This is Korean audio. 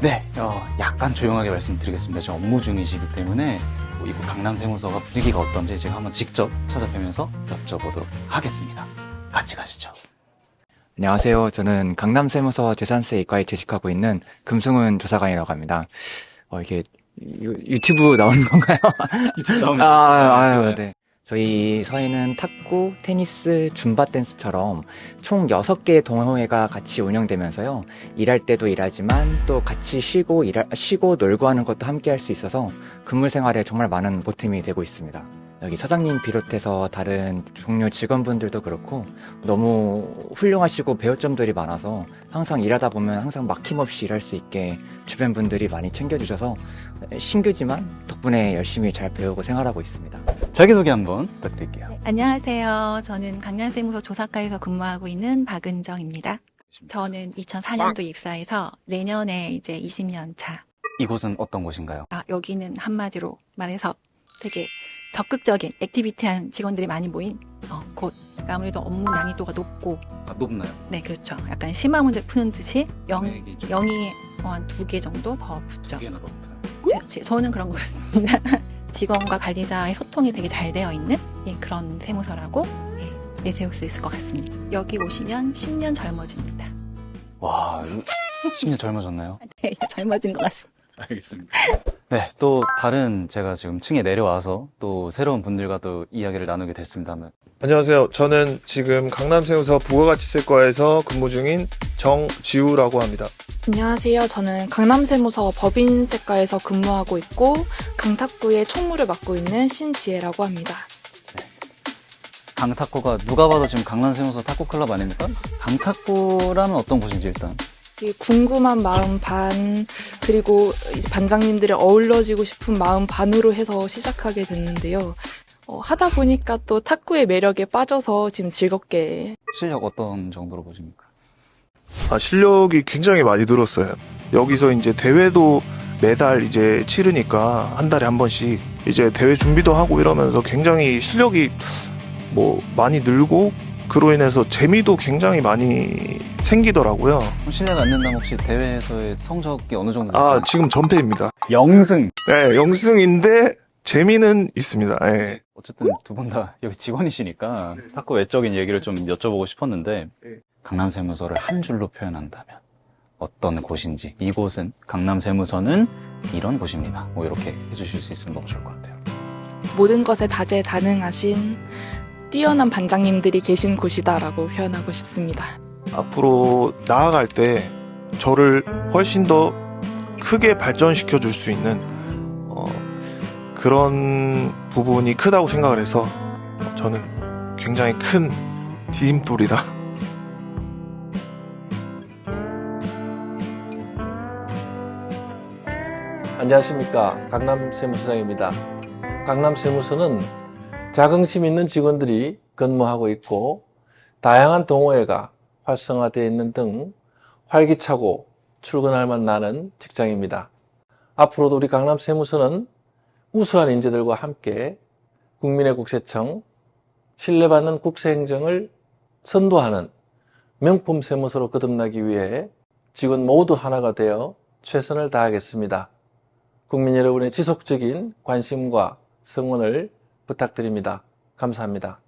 네, 어, 약간 조용하게 말씀드리겠습니다. 지금 업무 중이시기 때문에 뭐 이곳 강남 세무서가 분위기가 어떤지 제가 한번 직접 찾아뵈면서 여쭤보도록 하겠습니다. 같이 가시죠. 안녕하세요. 저는 강남 세무서 재산세 이과에 재직하고 있는 금승훈 조사관이라고 합니다. 어, 이게 유, 유튜브 나오는 건가요? 나오면 아, 아유, 네. 저희 서에는 탁구, 테니스, 줌바 댄스처럼 총 6개의 동호회가 같이 운영되면서요. 일할 때도 일하지만 또 같이 쉬고 일하, 쉬고 놀고 하는 것도 함께 할 수 있어서 근무 생활에 정말 많은 보탬이 되고 있습니다. 여기 사장님 비롯해서 다른 동료 직원분들도 그렇고 너무 훌륭하시고 배울 점들이 많아서 항상 일하다 보면 항상 막힘없이 일할 수 있게 주변 분들이 많이 챙겨주셔서 신규지만 덕분에 열심히 잘 배우고 생활하고 있습니다. 자기소개 한번 부탁드릴게요. 네, 안녕하세요. 저는 강남세무서 조사과에서 근무하고 있는 박은정입니다. 저는 2004년도 입사해서 내년에 이제 20년 차. 이곳은 어떤 곳인가요? 아, 여기는 한마디로 말해서 되게 적극적인 액티비티한 직원들이 많이 모인 어, 곳. 그러니까 아무래도 업무 난이도가 높고, 아, 높나요? 네, 그렇죠. 약간 심화 문제 푸는 듯이 영, 금액이 좀 0이 한 두 개 정도 더 붙죠. 두 개나. 제, 제- 저는 그런 것 같습니다. 직원과 관리자의 소통이 되게 잘 되어 있는 예, 그런 세무서라고 예, 내세울 수 있을 것 같습니다. 여기 오시면 10년 젊어집니다. 와, 10년 젊어졌나요? 네, 젊어진 것 같습니다. 알겠습니다. 네, 또 다른 제가 지금 층에 내려와서 또 새로운 분들과 또 이야기를 나누게 됐습니다만 안녕하세요. 저는 지금 강남세무서 부가가치세과에서 근무 중인 정지우라고 합니다. 안녕하세요. 저는 강남세무서 법인세과에서 근무하고 있고 강탁구의 총무를 맡고 있는 신지혜라고 합니다. 강탁구가 누가 봐도 지금 강남세무서 탁구 클럽 아닙니까? 강탁구라는 어떤 곳인지 일단 이 궁금한 마음 반 그리고 이제 반장님들이 어울려지고 싶은 마음 반으로 해서 시작하게 됐는데요. 어, 하다 보니까 또 탁구의 매력에 빠져서 지금 즐겁게 실력 어떤 정도로 보십니까? 아, 실력이 굉장히 많이 늘었어요. 여기서 이제 대회도 매달 이제 치르니까 한 달에 한 번씩 이제 대회 준비도 하고 이러면서 굉장히 실력이 뭐 많이 늘고 그로 인해서 재미도 굉장히 많이 생기더라고요. 실력 안 된다면 혹시 대회에서의 성적이 어느 정도 아, 됐어요? 지금 전패입니다. 영승! 네, 영승인데 재미는 있습니다. 예. 어쨌든 두 분 다 여기 직원이시니까 탁구 외적인 얘기를 좀 여쭤보고 싶었는데 네. 강남 세무서를 한 줄로 표현한다면 어떤 곳인지 이곳은 강남 세무서는 이런 곳입니다. 뭐 이렇게 해주실 수 있으면 너무 좋을 것 같아요. 모든 것에 다재다능하신 뛰어난 반장님들이 계신 곳이다라고 표현하고 싶습니다. 앞으로 나아갈 때 저를 훨씬 더 크게 발전시켜 줄 수 있는 어, 그런 부분이 크다고 생각을 해서 저는 굉장히 큰 디딤돌이다. 안녕하십니까. 강남 세무서장입니다. 강남 세무서는 자긍심 있는 직원들이 근무하고 있고 다양한 동호회가 활성화되어 있는 등 활기차고 출근할 만 나는 직장입니다. 앞으로도 우리 강남 세무서는 우수한 인재들과 함께 국민의 국세청, 신뢰받는 국세행정을 선도하는 명품 세무서로 거듭나기 위해 직원 모두 하나가 되어 최선을 다하겠습니다. 국민 여러분의 지속적인 관심과 성원을 부탁드립니다. 감사합니다.